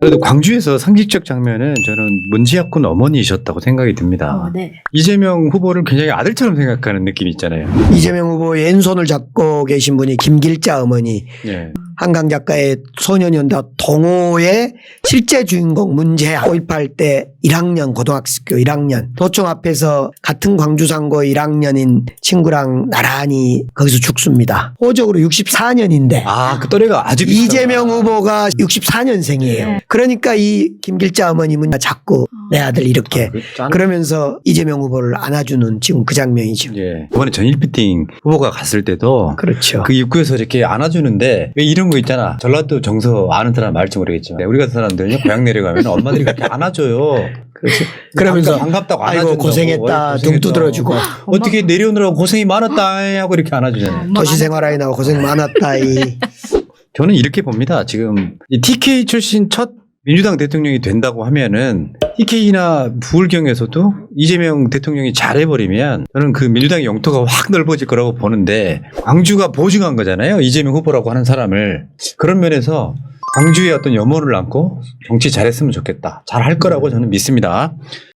그래도 광주에서 상징적 장면은 저는 문지학군 어머니이셨다고 생각이 듭니다. 어, 네. 이재명 후보를 굉장히 아들처럼 생각하는 느낌이 있잖아요. 이재명 후보의 왼손을 잡고 계신 분이 김길자 어머니 예. 한강 작가의 소년연다 동호의 실제 주인공 문제야 5.18 때 1학년 고등학교 1학년 도청 앞에서 같은 광주상고 1학년인 친구랑 나란히 거기서 죽습니다. 호적으로 64년인데 아, 그 또래가 아주 이재명 비슷하구나. 후보가 64년생이에요. 네. 그러니까 이 김길자 어머님은 자꾸 내 아들 이렇게 아, 그 짠- 그러면서 이재명 후보를 안아주는 지금 그 장면이죠. 예. 이번에 전일 피팅 후보가 갔을 때도 그렇죠. 그 입구에서 이렇게 안아주는데 왜 이런 거 있잖아. 전라도 정서 아는 사람 말지 모르겠지만 우리 같은 사람들은요 고향 내려가면 엄마들이 그렇게 안아줘요. 그렇죠. 그러면서 반갑다고 아이고 안아준다고. 고생했다 어이, 등 두드려주고 어떻게 내려오느라고 고생이 많았다 하고 이렇게 안아주잖아요. 도시 생활하에 나고 고생 많았다 이 저는 이렇게 봅니다. 지금 이 TK 출신 첫 민주당 대통령이 된다고 하면은 TK나 부울경에서도 이재명 대통령이 잘해버리면 저는 그 민주당의 영토가 확 넓어질 거라고 보는데 광주가 보증한 거잖아요. 이재명 후보라고 하는 사람을 그런 면에서 광주의 어떤 염원을 안고 정치 잘했으면 좋겠다. 잘할 거라고 저는 믿습니다.